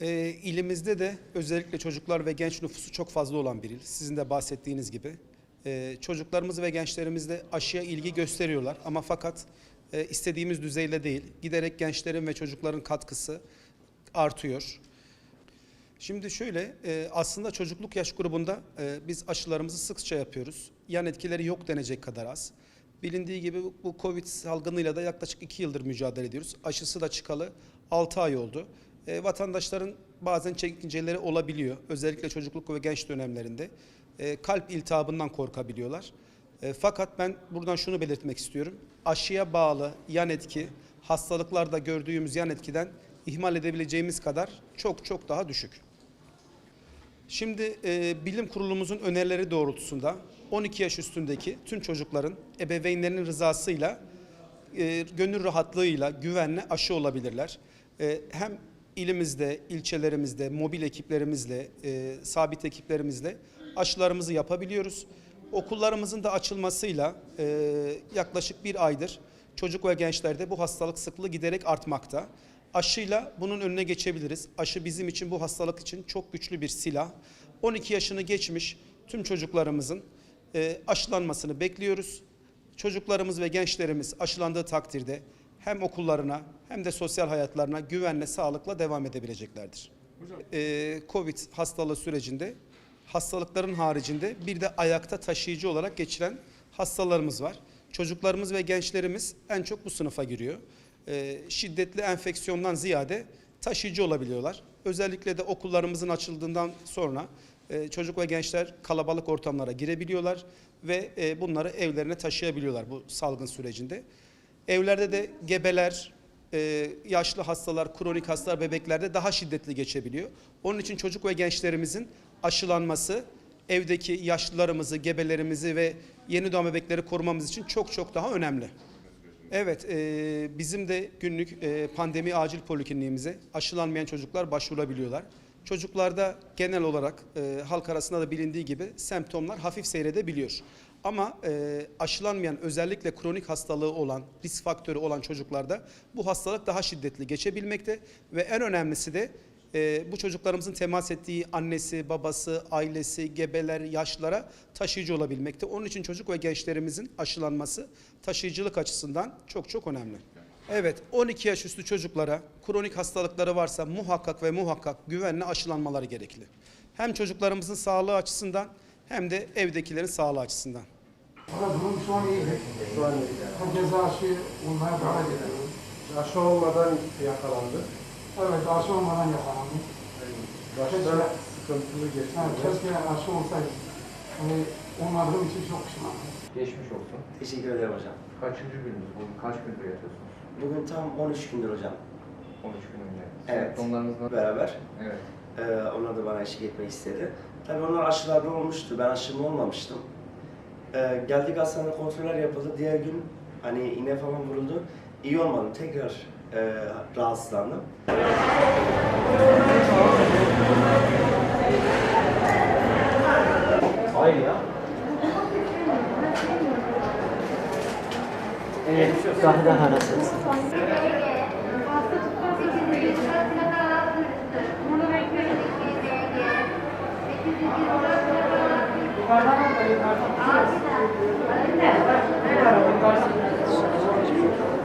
E, ilimizde de özellikle çocuklar ve genç nüfusu çok fazla olan bir il. Sizin de bahsettiğiniz gibi. E, çocuklarımız ve gençlerimiz de aşıya ilgi gösteriyorlar ama fakat e, istediğimiz düzeyde değil. Giderek gençlerin ve çocukların katkısı artıyor. Şimdi şöyle e, aslında çocukluk yaş grubunda e, biz aşılarımızı sıkça yapıyoruz. Yan etkileri yok denecek kadar az. Bilindiği gibi bu- Covid salgınıyla da yaklaşık 2 yıldır mücadele ediyoruz. Aşısı da çıkalı 6 ay oldu. E, vatandaşların bazen çekinceleri olabiliyor. Özellikle çocukluk ve genç dönemlerinde. E, kalp iltihabından korkabiliyorlar. E, fakat ben buradan şunu belirtmek istiyorum. Aşıya bağlı yan etki hastalıklarda gördüğümüz yan etkiden ihmal edebileceğimiz kadar çok çok daha düşük. Şimdi e, bilim kurulumuzun önerileri doğrultusunda 12 yaş üstündeki tüm çocukların ebeveynlerinin rızasıyla e, gönül rahatlığıyla güvenle aşı olabilirler. E, hem ilimizde, ilçelerimizde, mobil ekiplerimizle, e, sabit ekiplerimizle aşılarımızı yapabiliyoruz. Okullarımızın da açılmasıyla e, yaklaşık bir aydır çocuk ve gençlerde bu hastalık sıklığı giderek artmakta. Aşıyla bunun önüne geçebiliriz. Aşı bizim için bu hastalık için çok güçlü bir silah. 12 yaşını geçmiş tüm çocuklarımızın e, aşılanmasını bekliyoruz. Çocuklarımız ve gençlerimiz aşılandığı takdirde hem okullarına hem de sosyal hayatlarına güvenle, sağlıkla devam edebileceklerdir. E, Covid hastalığı sürecinde hastalıkların haricinde bir de ayakta taşıyıcı olarak geçiren hastalarımız var. Çocuklarımız ve gençlerimiz en çok bu sınıfa giriyor. Ee, şiddetli enfeksiyondan ziyade taşıyıcı olabiliyorlar. Özellikle de okullarımızın açıldığından sonra e, çocuk ve gençler kalabalık ortamlara girebiliyorlar ve e, bunları evlerine taşıyabiliyorlar bu salgın sürecinde. Evlerde de gebeler, e, yaşlı hastalar, kronik hastalar, bebeklerde daha şiddetli geçebiliyor. Onun için çocuk ve gençlerimizin aşılanması evdeki yaşlılarımızı, gebelerimizi ve yeni doğan bebekleri korumamız için çok çok daha önemli. Evet, e, bizim de günlük e, pandemi acil polikliniğimize aşılanmayan çocuklar başvurabiliyorlar. Çocuklarda genel olarak e, halk arasında da bilindiği gibi semptomlar hafif seyredebiliyor. Ama e, aşılanmayan özellikle kronik hastalığı olan, risk faktörü olan çocuklarda bu hastalık daha şiddetli geçebilmekte ve en önemlisi de e, bu çocuklarımızın temas ettiği annesi, babası, ailesi, gebeler, yaşlılara taşıyıcı olabilmekte. Onun için çocuk ve gençlerimizin aşılanması taşıyıcılık açısından çok çok önemli. Evet, 12 yaş üstü çocuklara kronik hastalıkları varsa muhakkak ve muhakkak güvenle aşılanmaları gerekli. Hem çocuklarımızın sağlığı açısından hem de evdekilerin sağlığı açısından. Durum şu an iyi. Şu an Herkes aşı olmaya devam ediyor. aşı olmadan yakalandı. Evet aşı olmadan yakalandı. Başta sıkıntılı geçti. Yani keşke aşı olsaydı. Hani olmadığım için çok pişmanım. Geçmiş olsun. Teşekkür ederim hocam. Kaçıncı gününüz bu? Kaç gündür yatıyorsunuz? Bugün tam 13 gündür hocam 13 gün önce. Evet. Nasıl? beraber. Evet. Ee, onlar da bana eşlik etmek istedi. Tabii onlar aşılarda olmuştu. Ben aşımı olmamıştım. Ee, geldik hastanede kontroller yapıldı. Diğer gün hani iğne falan vuruldu. İyi olmadım. Tekrar e, rahatsızlandım. Hayır ya. Evet, kahve Thank you.